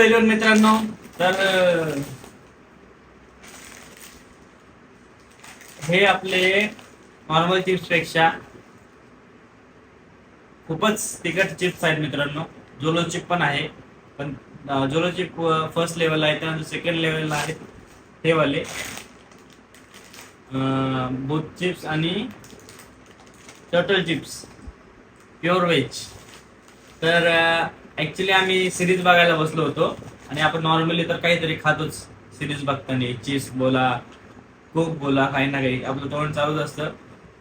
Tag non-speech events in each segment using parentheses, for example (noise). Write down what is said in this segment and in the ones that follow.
Everyone मित्रांनो तर हे आपले नॉर्मल चिप्सपेक्षा खूपच तिखट चिप्स आहेत मित्रांनो. जोलो चिप पण आहे पण जोलो चिप फर्स्ट लेवल आहे त्यानंतर सेकंड लेवलला आहे हे वाले. बुथ चिप्स आणि टर्टल चिप्स प्युअर व्हेज तर ऍक्च्युली आम्ही सिरीज बघायला बसलो होतो. आणि आपण नॉर्मली तर काहीतरी खातोच सिरीज बघताना. चिप्स बोला कोक बोला काही ना काही. आपलं तोंड चालूच असतं.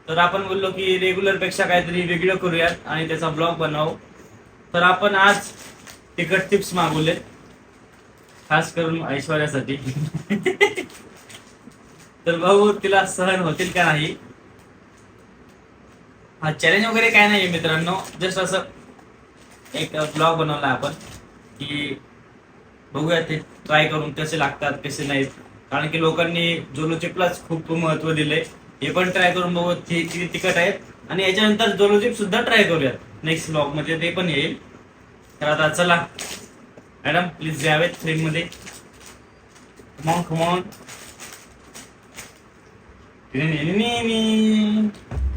तर आपण बोललो की रेग्युलरपेक्षा काहीतरी वेगळं करूयात आणि त्याचा ब्लॉग बनवू तर आपण आज तिखट टिप्स मागवले. खास करून ऐश्वर्यासाठी. (laughs) तर भाऊ तिला सहन होतील का नाही? हा चॅलेंज वगैरे काय नाही मित्रांनो. जस्ट असं एक ब्लॉग बनवला आपण की बघूया ते ट्राय करून कसे लागतात कसे नाहीत कारण की लोकांनी जोलो चिपलाच खूप महत्त्व दिले. हे पण ट्राय करून बघू ते किती तिखट आहेत. आणि याच्यानंतर जोलो चिप सुद्धा ट्राय करूयात नेक्स्ट ब्लॉगमध्ये ते पण येईल. तर आता चला. मॅडम प्लीज द्यावेत फ्रेममध्ये. खमॉन खमॉन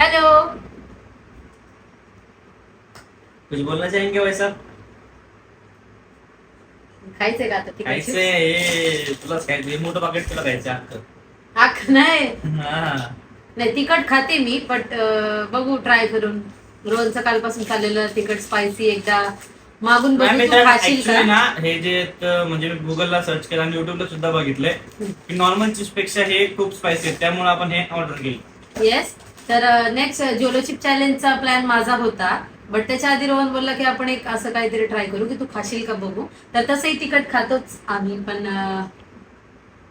हॅलो कुछ बोलना चाहेंगे भाई साहब? खायचंय का आता खायचं हे तुलाच खायचं मोठं पाकिट तुला खायचं अख्खं आख नाही. हा. नाही तिखट खाते मी बट बघू ट्राय करून. रोजचं कालपासून चाललेलं तिखट स्पायसी एकदा. मागून बघू तू खाशील ऍक्च्युली का ना हे जे म्हणजे मी गुगलला सर्च केलं आणि युट्यूबला सुद्धा बघितलंय की नॉर्मल चीजपेक्षा हे खूप स्पायसी आहे त्यामुळे आपण हे ऑर्डर केलं. येस तर नेक्स्ट चिप चॅलेंजचा प्लॅन माझा होता. बट त्याच्या आधी रोहन बोलला की आपण एक असं काहीतरी ट्राय करू की तू खाशील का बघू. तर तसंही तिखट खातोच आम्ही पण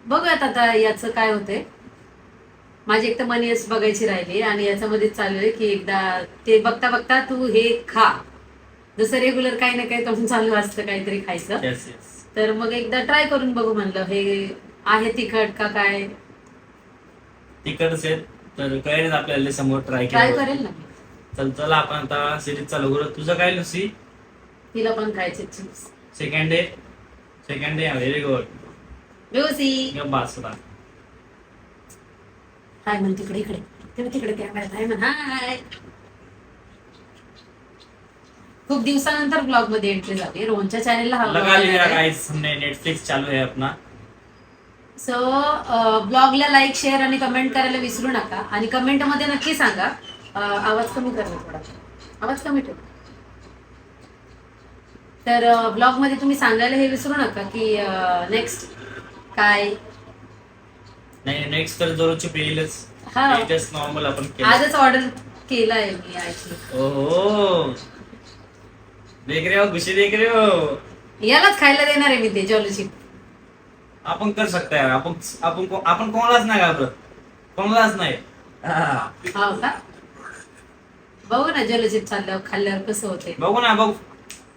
बघूयात आता याचं काय होतंय. माझी एक तर मनी बघायची राहिली आणि याच्यामध्येच चालू आहे की एकदा ते बघता बघता तू हे खा. जसं रेग्युलर काही ना काही तोंड चालू असतं काहीतरी खायचं. येस येस तर मग एकदा ट्राय करून बघू म्हणलं हे आहे तिखट का काय? तिकडच आहेत तर कळेल आपल्याला समोर ट्राय ट्राय करेल ना. चल चला आपण आता सिरीज चालू करू. तुझं काय लुसी तिला पण खायचे chips second day second day very good व्यवस्थित. बास बा. हाय म्हण तिकडे इकडे. तेव्हा तिकडे कॅमेरा हाय म्हण. हाय. खूप दिवसानंतर ब्लॉगमध्ये एंट्री झाली. रोहनच्या चॅनेलला लगा लिया हा गाइस हमने नेटफ्लिक्स चालू है अपना. सो ब्लॉगला लाईक शेअर आणि कमेंट करायला विसरू नका. आणि कमेंटमध्ये नक्की सांगा आवाज कमी करा थोडा. आवाज कमी ठेव. तर ब्लॉगमध्ये तुम्ही सांगायला हे विसरू नका की नेक्स्ट काय? नाही नेक्स्ट तर जरूरची येईलच हा. जस्ट नॉर्मल आपण केलं. आजच ऑर्डर केलाय मी ऍक्च्युली ओहो. देख रहे हो खुशी देख रहे हो. यालाच खायला देणार आहे मी ते जॉलीची आपण कर सकता है आपण आपण को- आपण कोणालाच नाही घाबरत. कोणालाच नाही. हा. हो का? बघू ना जलचिप चालल्यावर खाल्ल्यावर कसं होते बघू ना बघू.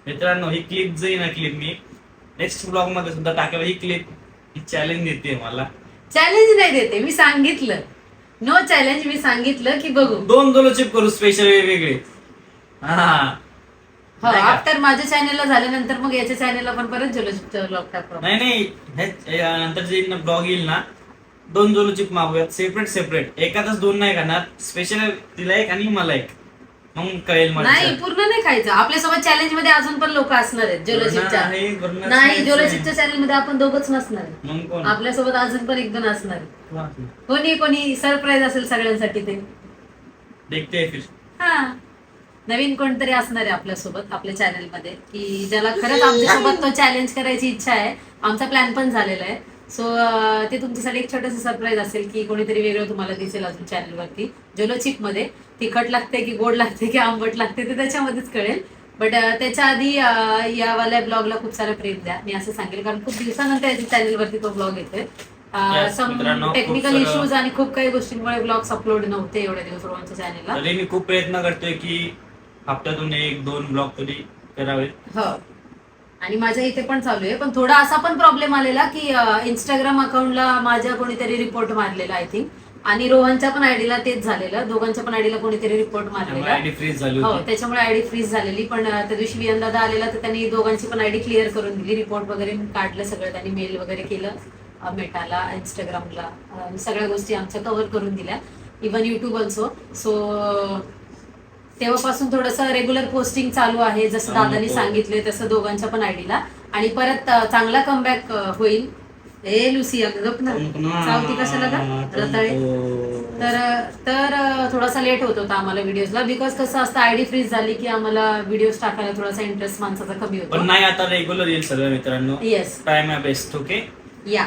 मित्रांनो ही क्लिप जाई ना क्लिप मी. नेक्स्ट ब्लॉगमध्ये सुद्धा टाकेल ही क्लिप ही चॅलेंज देते मला. चॅलेंज नाही देते मी सांगितलं. नो चॅलेंज मी सांगितलं की बघू. दोन दोन चिप करू स्पेशल वेगवेगळे. हा. हो नाही का? आफ्टर माझ्या चॅनेलला झाल्यानंतर मग याच्या चॅनेलला पण परत जलचिपचं ब्लॉग नाही नाही. हे- या नंतर जे ब्लॉग येईल ना दोन दोन चिप मागूयात. सेपरेट सेपरेट एकातच दोन नाही खाणार. स्पेशल तिला एक आणि मला एक. मग कळेल मला नाही पूर्ण नाही खायचं. आपल्यासोबत चॅलेंजमध्ये अजून पण लोक असणार आहेत जलचिपच्या नाही, पूर्ण नाही मध्ये आपण दोघच नसणार आहे. मग कोण? आपल्यासोबत अजून पण एक दोन असणार आहे. कोण? कोणी कोणी सरप्राईज असेल सगळ्यांसाठी ते. देखते हैं फिर. हा. नवीन कोणतरी असणार आहे आपल्यासोबत आपल्या चॅनलमध्ये की ज्याला खरंच आमच्यासोबत तो चॅलेंज करायची इच्छा आहे. आमचा प्लॅन पण झालेला आहे. सो ते तुमच्यासाठी एक छोटस सरप्राईज असेल की कोणीतरी वेगळं तुम्हाला दिसेल अजून चॅनल वरती जोलो चिपमध्ये तिखट लागते की गोड लागते की आंबट लागते ते त्याच्यामध्येच कळेल. बट त्याच्या आधी यावाल्या ब्लॉगला खूप सारं प्रेम द्या. मी असं सांगेल कारण खूप दिवसानंतर याच्या चॅनल वरती तो ब्लॉग येतोय. टेक्निकल इश्यूज आणि खूप काही गोष्टींमुळे ब्लॉग्स अपलोड नव्हते एवढ्या दिवस रोहनच्या चॅनलला मी खूप प्रयत्न करतोय की हप्त्यातून एक दोन ब्लॉग तरी करावे हो. आणि माझ्या इथे पण चालू आहे. पण थोडा असा पण प्रॉब्लेम आलेला की इंस्टाग्राम अकाउंटला माझ्या कोणीतरी रिपोर्ट मारलेला आय थिंक आणि रोहनच्या पण आयडीला तेच झालेलं. दोघांच्या पण आयडीला कोणीतरी रिपोर्ट मारलेला. हो त्याच्यामुळे आयडी फ्रीज झालेली. पण त्या दिवशी वियन दादा आलेला तर त्यांनी दोघांची पण आयडी क्लिअर करून दिली. रिपोर्ट वगैरे काढलं सगळं. त्यांनी मेल वगैरे केलं मेटाला इंस्टाग्रामला सगळ्या गोष्टी आमच्या कव्हर करून दिल्या. इवन युट्यूब ऑल्सो सो तेव्हापासून थोडंसं रेग्युलर पोस्टिंग चालू आहे. जसं दादानी हो. सांगितले तसं दोघांच्या पण आयडीला. आणि परत चांगला कमबॅक होईल. ए लुसी अगं गप ना. कशाला का रताळे? तर तर थोडासा लेट होत होता आम्हाला व्हिडिओजला बिकॉज कसं असतं आयडी फ्रीज झाली की आम्हाला व्हिडिओज टाकायला थोडासा इंटरेस्ट माणसाचा कमी पण होतो नाही आता रेग्युलर येईल सगळं मित्रांनो. Yes try my best okay या.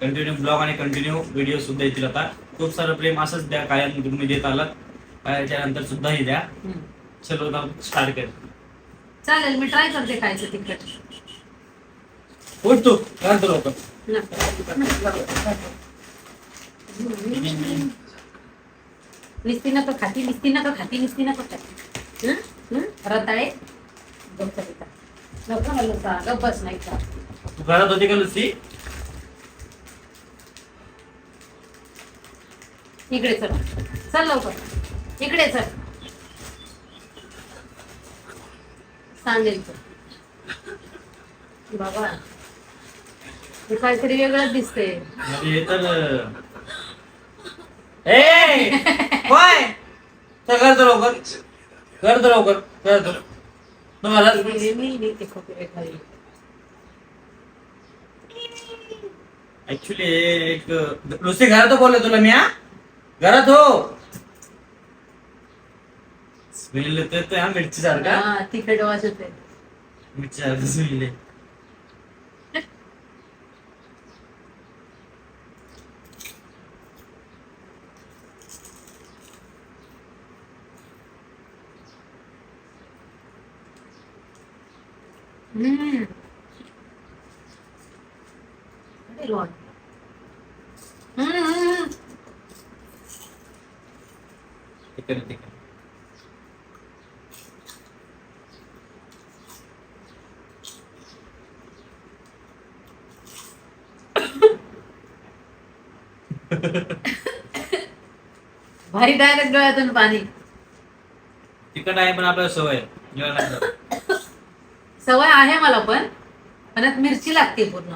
कंटिन्यू ब्लॉग आणि कंटिन्यू व्हिडिओ सुद्धा येतील आता. खूप सारं प्रेम असंच द्या कायम तुम्ही देत आलात. कायच्या नंतर सुद्धाही द्या. चलो स्टार्ट कर. चालेल मी ट्राय करते खायचं तिखट. उठ तू घाल तू लवकर. निस्ती नका खाती निस्ती नका खाती निस्ती नका खाती? रताळे गप्प बसा. नको ना लुसा, गप्प बस नाही का? तू घरात होती का लुसी? इकडे चल. चल लवकर. इकडे चल. सांगेल बाबा. हे काहीतरी वेगळंच दिसते म्हणजे हे तर ए काय चल कर तर लवकर. कर तर लवकर कर तर तू मला ऍक्च्युली एक लुसी घरात बोललो तुला मी हा? घरात हो. स्मेल येतोय तो ह्या मिरची सारखा हा तिखट वास मिरची सारखं स्मेल हम्म. अरे लॉर्ड. हम्म, हम्म, हम्म. तिकडे तिकडे भारी डायरेक्ट डोळ्यातून पाणी तिकट आहे पण आपल्याला सवय आहे. सवय आहे मला पण. यात मिरची लागते पूर्ण.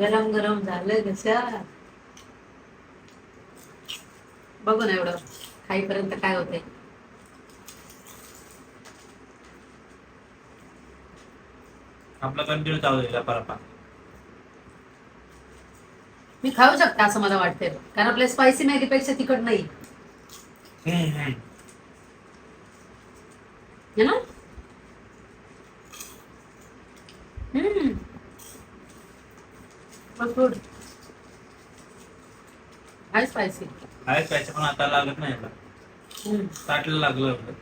गरम गरम झालं कशा बघू ना एवढं खाईपर्यंत काय होते आपला कंटिन्यू चालू आहे परपा मी खाऊ शकते असं मला वाटते कारण आपल्या स्पायसी मॅगीपेक्षा तिखट नाही है ना हम्म गुड हाय स्पायसी आहे त्याच्या पण आता लागत नाही हम्म ताटलं लागलं आपलं.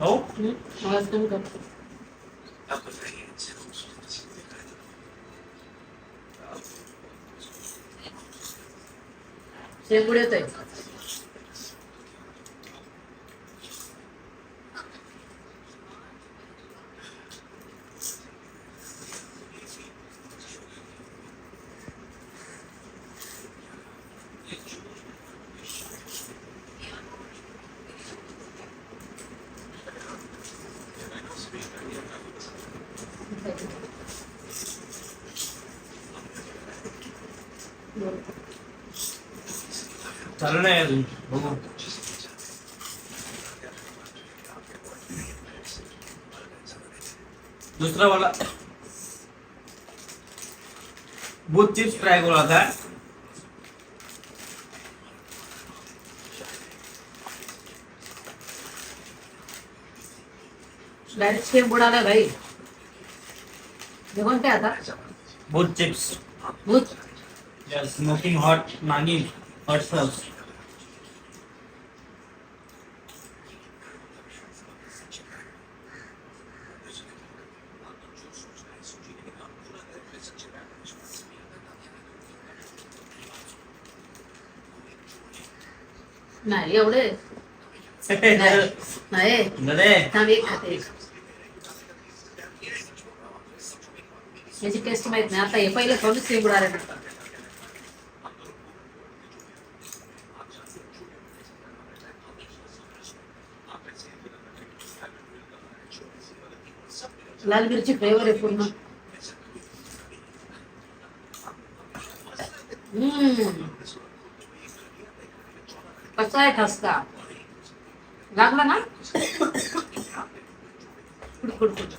हो. आवाज कमी कर शेंगुड आहे. नाही अजून. बघू. दुसरा वाला. बूथ चिप्स ट्राय करू आता. डायरेक्ट आला भाई. काय आता? Booth chips Bhut smoking hot नानी हॉट सॉस नाही एवढे. नाही. नाही. दे थांब एक खाते एक याची टेस्ट माहीत नाही. आता हे पहिलं खाऊन सेम उडाले लाल मिरची फ्लेवर आहे पूर्ण हम्म कसा आहे ठसका लागला ना कुड, कुड, कुड.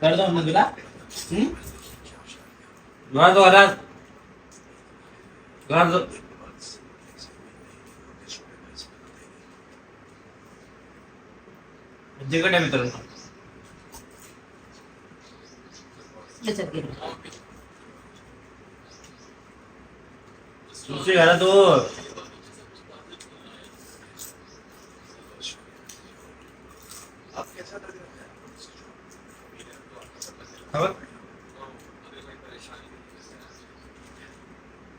करतो मग तुला हम्म? जोरात जोरात जोरात जो- तिखट आहे मित्रांनो. दुसरी घाला तो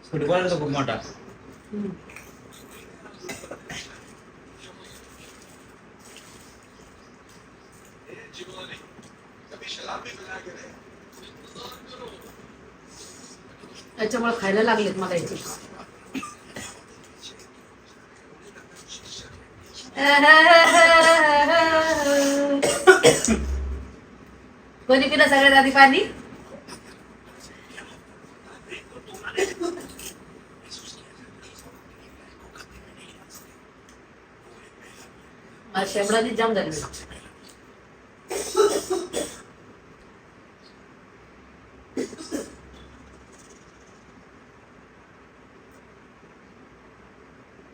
फुटबॉल तो खूप मोठा. त्याच्यामुळे खायला लागलेत मला याची. कोणी पिलं सगळ्यात आधी पाणी माझ्या शेवडाने जाम झाली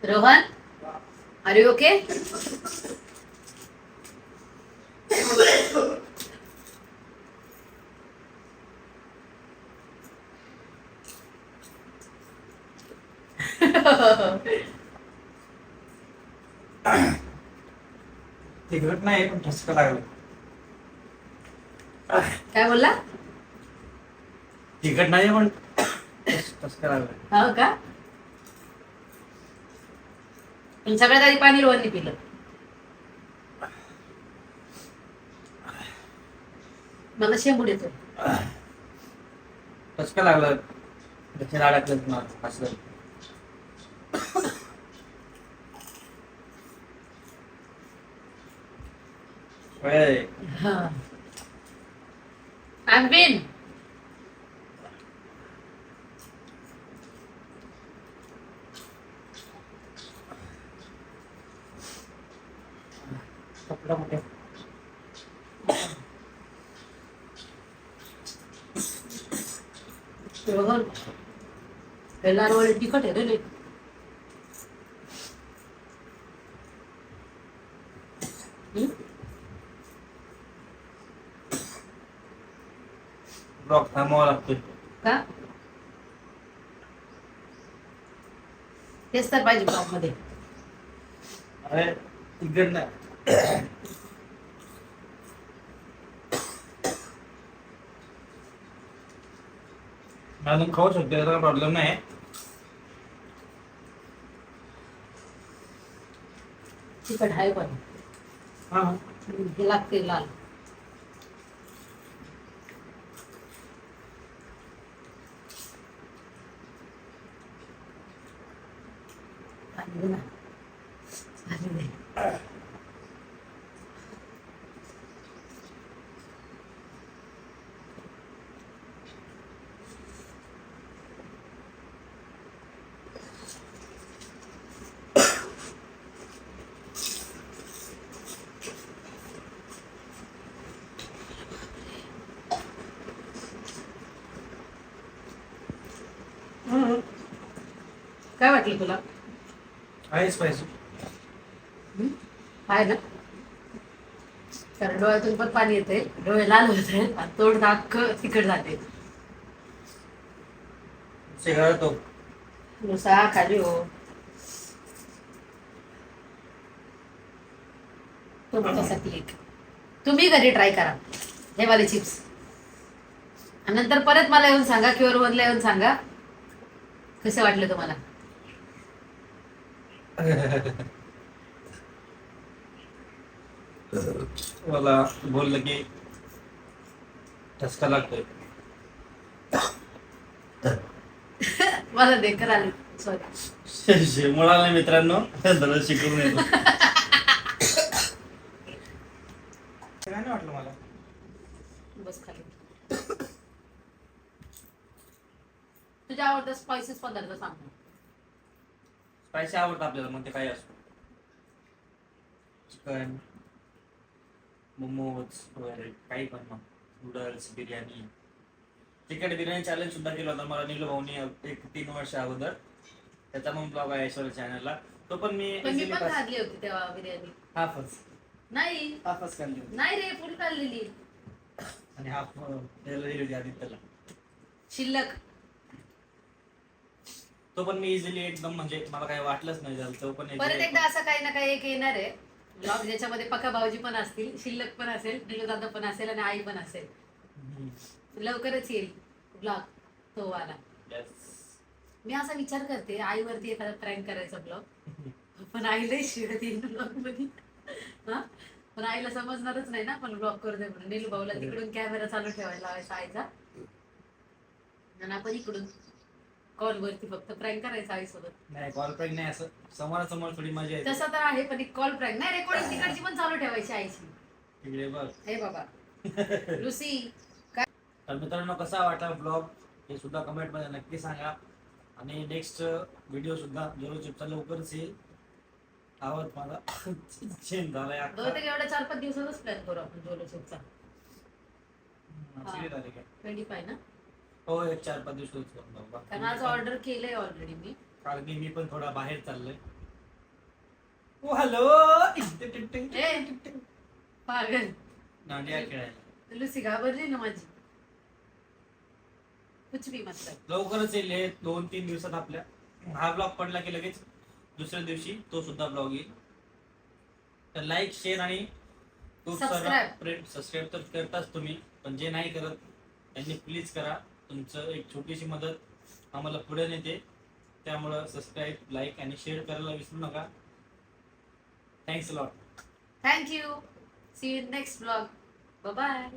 रोहन आर यू ओके तिखट नाही पण ठसका लागला. काय बोलला? तिखट नाही पण ठस- ठसका लागला. हो का? पण सगळ्यात आधी पाणी रोहनने पिलं. मला शेंबूड येतो. ठसका लागला? त्याच्या अडकलं तुम्हाला होय. कुठे रोहन हे लालवाडी तिखट आहे रे लई. हम्म? ब्लॉक थांबावा लागतोय का तेच तर पाहिजे ब्लॉगमध्ये अरे तिखट नाही अजून खाऊ शकते त्याचा प्रॉब्लेम नाही तिखट आहे पण हा हा. हे लागते लाल ना. काय वाटलं तुला? आहे स्पायसी हम्म? आहे ना? कारण डोळ्यातून पण पाणी येते डोळे लाल होते आणि तोंड नाक तिखट जाते नुसा खाली हो. तुमच्यासाठी एक. तुम्ही घरी ट्राय करा. हे वाले चिप्स आणि नंतर परत मला येऊन सांगा किंवा रोहनला येऊन सांगा. कसं वाटलं तुम्हाला? मला बोललं की ठसका लागतोय. मला देखर आले. सॉरी मुळाला मित्रांनो दररोज शिकवून येतो. काय नाही वाटलं मला? बस खाली. तुझ्या आवडता स्पायसेस पदार्थ सांग. स्पायसी आवडतं आपल्याला मग ते काही असो. चिकन मोमोज वगैरे काही पण मग. Noodles biryani. Chicken biryani challenge सुद्धा केला होता मला नीलू भाऊनी एक तीन वर्ष अगोदर. त्याचा मग ब्लॉग आहे ऐश्वर्या चॅनलला तो पण मी पण मी खाल्ली होती तेव्हा बिर्याणी. हाफच. नाही. हाफच खाल्ली होती. नाही रे फुल खाल्लेली. आणि हाफ दिली होती आदित्यला. शिल्लक. तो पण मी इझिली एकदम म्हणजे मला काही वाटलंच नाही झालं तो पण परत एकदा असं काही ना काही एक येणार आहे. ब्लॉग ज्याच्यामध्ये पक्का भाऊजी पण असतील शिल्लक पण असेल दादा पण असेल आणि आई पण असेल. लवकरच येईल ब्लॉग तो वाला. मी असा विचार करते आईवरती एखादा प्रँक करायचा ब्लॉग पण आईला शिवत येईल ब्लॉगमध्ये. हा? पण आईला समजणारच नाही ना पण ब्लॉग करतोय म्हणून. नीलू भाऊला तिकडून कॅमेरा चालू ठेवायला लावायचा आईचा. आणि आपण इकडून. कॉल वरती फक्त प्रँक करायचा आईसोबत. नाही कॉल प्रँक नाही असं समोरासमोर थोडी मजा येते. तसं तर आहे पण एक कॉल प्रँक नाही रेकॉर्डिंग तिकडची पण चालू ठेवायची आईची. तिकडे बघ. हे बाबा. लुसी तर मित्रांनो कसा वाटला ब्लॉग हे सुद्धा कमेंटमध्ये नक्की सांगा. आणि नेक्स्ट व्हिडिओ सुद्धा जोरो चिपचा लवकरच येईल. आवाज माझा चेंज झालाय. बहुतेक एवढ्या चार पाच दिवसातच प्लॅन करू आपण जोलो आहे? ट्वेंटी फाय ना? हो एक चार पाच दिवस. कारण आज ऑर्डर केलंय ऑलरेडी मी. कारण की मी पण थोडा बाहेर चाललोय. ओ हॅलो ए पागल. नांडिया खेळायला. लुसी घाबरली ना माझी? कुछ भी मतलब. लवकरच येईल हे दोन तीन दिवसात आपल्या. हा ब्लॉग पडला की लगेच दुसऱ्या दिवशी तो सुद्धा ब्लॉग येईल. तर लाईक शेअर आणि खूप सारा Subscribe. सबस्क्राईब तर करताच तुम्ही पण जे नाही करत त्यांनी प्लीज करा. तुमचं एक छोटीशी मदत आम्हाला पुढे नेते. त्यामुळं सबस्क्राईब लाईक आणि शेअर करायला विसरू नका. Thanks lot thank you see you next blog bye